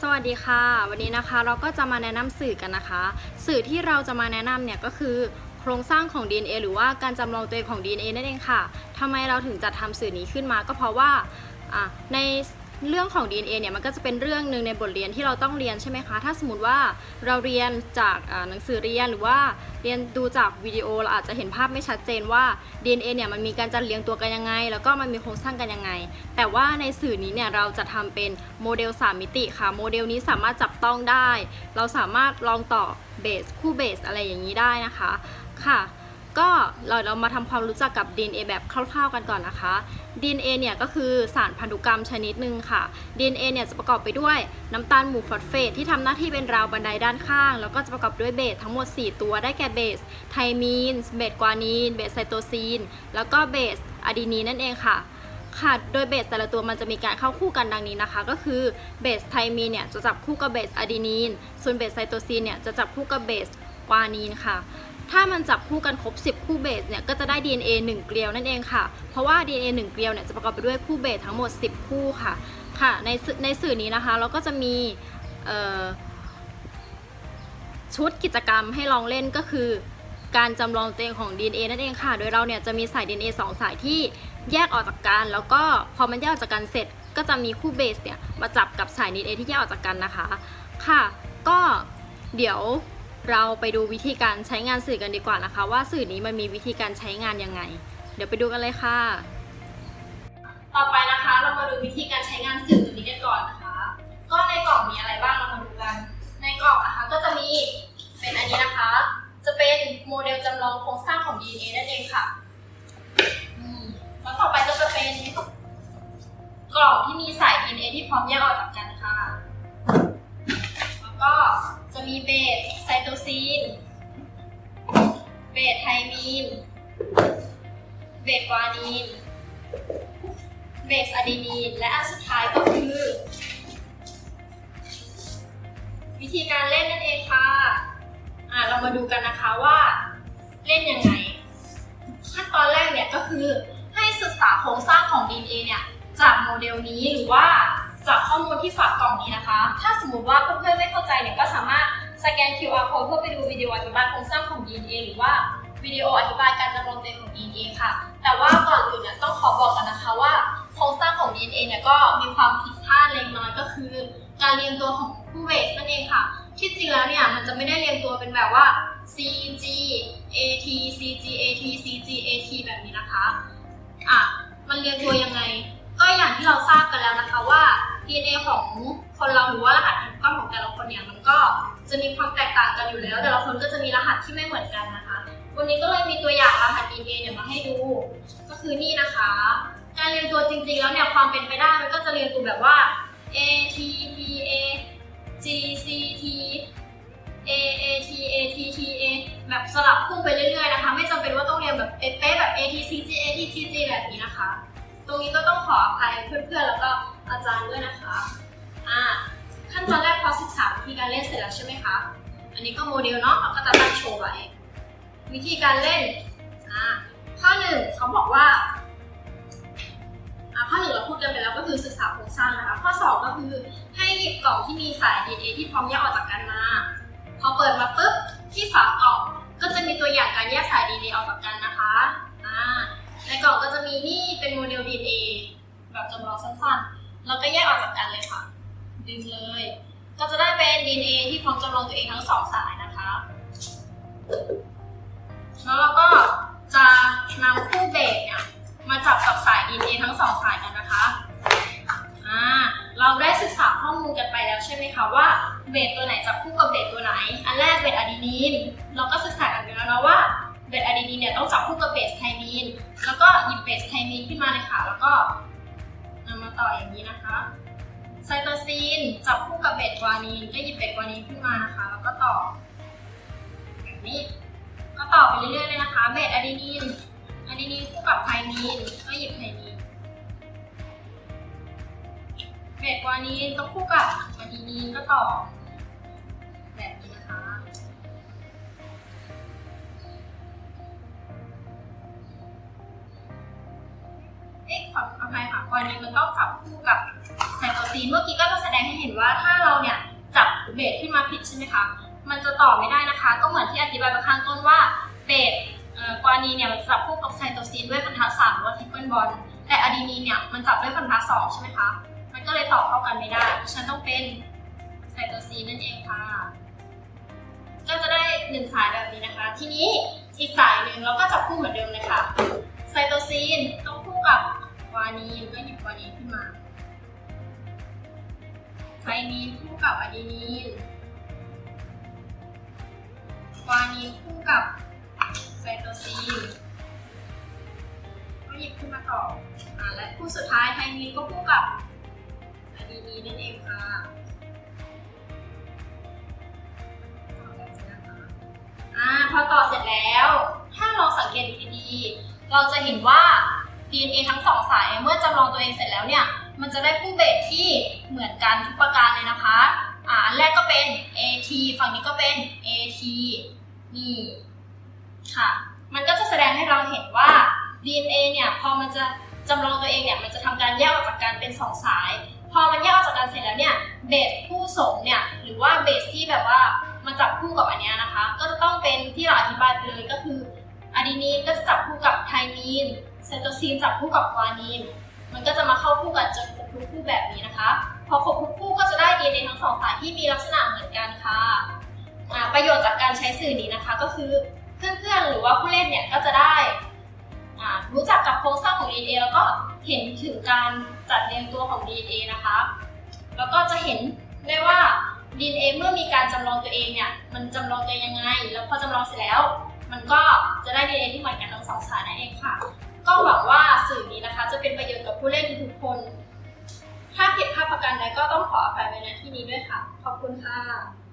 สวัสดีค่ะ วันนี้นะคะเราก็จะมาแนะนำสื่อกันนะคะ สื่อที่เราจะมาแนะนำเนี่ยก็คือ โครงสร้างของ DNA หรือว่าการจำลองตัวเองของ DNA นั่นเองค่ะทำไมเราถึงจัดทำสื่อนี้ขึ้นมาก็เพราะว่าใน เรื่องของ DNA เนี่ยมันก็จะเป็นเรื่องหนึ่งในบทเรียนที่เราต้องเรียนใช่ไหมคะ ถ้าสมมติว่าเราเรียนจากหนังสือเรียนหรือว่าเรียนดูจากวิดีโอเราอาจจะเห็นภาพไม่ชัดเจนว่า DNA เนี่ยมันมีการจัดเรียงตัวกันยังไง แล้วก็มันมีโครงสร้างกันยังไง แต่ว่าในสื่อนี้เนี่ยเราจะทำเป็นโมเดล 3 มิติค่ะ โมเดลนี้สามารถจับต้องได้ เราสามารถลองต่อเบสคู่เบสอะไรอย่างนี้ได้นะคะค่ะ ก็เราเรามาทำความรู้จักกับ DNA แบบคร่าวๆกันก่อนนะคะ DNA เนี่ยก็คือสารพันธุกรรมชนิดหนึ่งค่ะ DNA เนี่ยจะประกอบไปด้วยน้ำตาลหมู่ฟอสเฟตที่ทำหน้าที่เป็นราวบันไดด้านข้าง แล้วก็จะประกอบด้วยเบสทั้งหมด 4 ตัวได้แก่เบสไทมีนเบสกวานีน เบสไซโตซีน แล้วก็เบสอะดีนีนนั่นเองค่ะค่ะ โดยเบสแต่ละตัวมันจะมีการเข้าคู่กันดังนี้นะคะ ก็คือเบสไทมีนเนี่ยจะจับคู่กับเบสอะดีนีน ส่วนเบสไซโตซีนเนี่ยจะจับคู่กับเบสกวานีนค่ะ ถ้ามันจับคู่กันครบ 10 คู่เบสเนี่ยก็จะได้ DNA 1 เกลียวนั่นเองค่ะ เพราะว่า DNA 1 เกลียวเนี่ยจะประกอบไปด้วยคู่เบสทั้งหมด 10 คู่ค่ะ ค่ะ ในในสื่อนี้นะคะเราก็จะมีชุดกิจกรรมให้ลองเล่นก็คือ การจำลองตัวเองของ DNA นั่นเองค่ะ โดยเราเนี่ยจะมีสาย DNA 2 สายที่แยกออกจากกัน แล้วก็พอมันแยกออกจากกันเสร็จ ก็จะมีคู่เบสเนี่ยมาจับกับสาย DNA ที่แยกออกจากกันนะคะ ค่ะ ก็เดี๋ยว เราไปดูวิธีการใช้งานสื่อกันดีกว่านะคะ ว่าสื่อนี้มันมีวิธีการใช้งานยังไง เดี๋ยวไปดูกันเลยค่ะ ต่อไปนะคะ เรามาดูวิธีการใช้งานสื่อตัวนี้กันก่อนนะคะ ก็ในกล่องมีอะไรบ้างเรามาดูกัน ในกล่องนะคะก็จะมีเป็นอันนี้นะคะ จะเป็นโมเดลจำลองโครงสร้างของ DNA นั่นเองค่ะแล้วต่อไปก็จะเป็นกล่องที่มีสาย DNA ที่พร้อมแยกออกจาก โตซีน เบสไทมีน เบสกวานีน เบสอะดีนีน และอันสุดท้ายก็คือ วิธีการเล่นนั่นเองค่ะอ่าเรามาดูกันนะคะว่าเล่นยังไง ขั้นตอนแรกเนี่ยก็คือให้ศึกษาโครงสร้างของ DNA เนี่ยจากโมเดลนี้หรือว่าจากข้อมูลที่ฝากกล่องนี้นะคะ ถ้าสมมติว่าเพื่อนๆไม่เข้าใจเนี่ยก็สามารถ สแกน QR code เพื่อไปดูวิดีโออธิบายโครงสร้างของ DNA หรือว่าวิดีโออธิบายการจำลองตัวเองของ DNA ค่ะ แต่ว่าก่อนอื่นเนี่ยต้องขอบอกกันนะคะว่าโครงสร้างของ DNA เนี่ยก็มีความผิดพลาดเล็กน้อยก็คือ การเรียงตัวของคู่เวทนั่นเองค่ะ ที่จริงแล้วเนี่ยมันจะไม่ได้เรียงตัวเป็นแบบว่า C G A T C G A T C G A T แบบนี้นะคะ อะ มันเรียงตัวยังไง ก็อย่างที่เราทราบกันแล้วนะคะว่า DNA ของคนเราหรือว่ารหัสพันธุกรรมของแต่ละคนเนี่ยมันก็จะมีความแตกต่างกันอยู่แล้ว แต่ละคนก็จะมีรหัสที่ไม่เหมือนกันนะคะ วันนี้ก็เลยมีตัวอย่างรหัส DNA เนี่ยมาให้ดู ก็คือนี่นะคะ การเรียงตัวจริงๆ แล้วเนี่ยความเป็นไปได้มันก็จะเรียงตัวแบบว่า A T T A G C T A A T A T T A แบบสลับคู่ไปเรื่อยๆนะคะ ไม่จำเป็นว่าต้องเรียนแบบเป๊ะๆแบบ A T C G A T T G แบบนี้นะคะ ตรงนี้ก็ต้องขออภัยเพื่อนๆแล้วก็อาจารย์ด้วยนะคะอ่าขั้นตอนแรกพอศึกษาวิธีการเล่นเสร็จแล้วใช่ไหมคะ อันนี้ก็โมเดลเนาะเราก็จะตั้งโชว์ไว้ วิธีการเล่นอ่าข้อหนึ่งเขาบอกว่าอ่าข้อหนึ่งเราพูดกันไปแล้วก็คือศึกษาโครงสร้างนะคะ ข้อสองก็คือให้หยิบกล่องที่มีสาย DNA ที่พร้อมแยกออกจากกันมา พอเปิดมาปุ๊บที่ฝากล่องก็จะมีตัวอย่างการแยกสาย DNA ออกจากกันนะคะอ่าในกล่องก็จะีนี่เป็นโมเดล DNA แบบจำลองสั้นๆ แล้วก็แยกออกจากกันเลยค่ะ ดึงเลย ก็จะได้เป็น DNA ที่พร้อมจำลองตัวเองทั้งสองสายนะคะ แล้วเราก็จะนำคู่เบสเนี่ยมาจับกับสาย DNA ทั้งสองสายกันนะคะอ่าเราได้ศึกษาข้อมูลกันไปแล้วใช่ไหมคะว่าเบสตัวไหนจับคู่กับเบสตัวไหน อันแรกเบสอะดีนีนเราก็ศึกษากันไปแล้วนะว่า บสอะดีนีนเนี่ยต้องจับคู่กับเบสไทมีน แล้วก็หยิบเบสไทมีนขึ้นมาเลยค่ะ แล้วก็นำมาต่ออย่างนี้นะคะไซโตซีนจับคู่กับเบสกวานีนก็หยิบเบสกวานีนขึ้นมานะคะ แล้วก็ต่อแบบนี้ ก็ต่อไปเรื่อยๆเลยนะคะ เบสอะดีนีนอะดีนีนคู่กับไทมีนก็หยิบไทมีนเบสกวานีนต้องคู่กับอะดีนีนก็ต่อ อ๊ะขออภัยค่ะกวานีมันต้องจับคู่กับไซโตซีน เมื่อกี้ก็จะแสดงให้เห็นว่าถ้าเราเนี่ยจับเบสขึ้นมาผิดใช่ไหมคะ มันจะต่อไม่ได้นะคะ ก็เหมือนที่อธิบายไปข้างต้นว่าเบสกวานีเนี่ยมันจับคู่กับไซโตซินด้วยบรรทัดสามหรือว่าทริปเปิลบอลแต่อะดีนีนเนี่ยมันจับด้วยบรรทัดสองใช่ไหมคะ มันก็เลยต่อเข้ากันไม่ได้ฉันต้องเป็นไซโตซีนนั่นเองค่ะ ก็จะได้หนึ่งสายแบบนี้นะคะ ทีนี้อีกสายหนึ่งเราก็จับคู่เหมือนเดิมเลยค่ะไซโตซีนต้องคู่กับ วานีนก็หยิบวานีนขึ้นมา ไทนีนคู่กับอะดีนีนวานีนคู่กับไซโตซีนก็หยิบขึ้นมาต่ออ่าและคู่สุดท้ายไทนีนก็คู่กับอะดีนีนนั่นเองค่ะต่อแบบนี้นะคะอ่าพอต่อเสร็จแล้ว ถ้าเราสังเกตดีๆเราจะเห็นว่า DNA ทั้งสองสายเมื่อจำลองตัวเองเสร็จแล้วเนี่ย มันจะได้คู่เบสที่เหมือนกันทุกประการเลยนะคะอ่าอันแรกก็เป็น AT ฝั่งนี้ก็เป็น AT นี่ค่ะ มันก็จะแสดงให้เราเห็นว่า DNA เนี่ยพอมันจะจำลองตัวเองเนี่ยมันจะทำการแยกออกจากกันเป็นสองสาย พอมันแยกออกจากกันเสร็จแล้วเนี่ยเบสคู่สมเนี่ยหรือว่าเบสที่แบบว่ามันจับคู่กับอันเนี้ยนะคะ ก็จะต้องเป็นที่เราอธิบายไปเลยก็คืออะดีนีนก็จะจับคู่กับไทมีน ซนโตซีนจับคู่กับกวานีน มันก็จะมาเข้าคู่กันจนครบทุกคู่แบบนี้นะคะ พอครบทุกคู่ก็จะได้ DNA ทั้งสองสายที่มีลักษณะเหมือนกันค่ะประโยชน์จากการใช้สื่อนี้นะคะก็คือเพื่อนๆ หรือว่าผู้เล่นเนี่ยก็จะได้รู้จักกับโครงสร้างของ DNA แล้วก็เห็นถึงการจัดเรียงตัวของ DNA นะคะ แล้วก็จะเห็นได้ว่า DNA เมื่อมีการจำลองตัวเองเนี่ย มันจำลองตัวยังไง แล้วพอจำลองเสร็จแล้ว มันก็จะได้ DNA ที่เหมือนกันทั้งสองสายนั่นเองค่ะ ก็หวังว่าสื่อนี้นะคะ จะเป็นประโยชน์กับผู้เล่นทุกคน ถ้าผิดพลาดประการใดก็ต้องขออภัยไว้ณที่นี้ด้วยค่ะ ขอบคุณค่ะ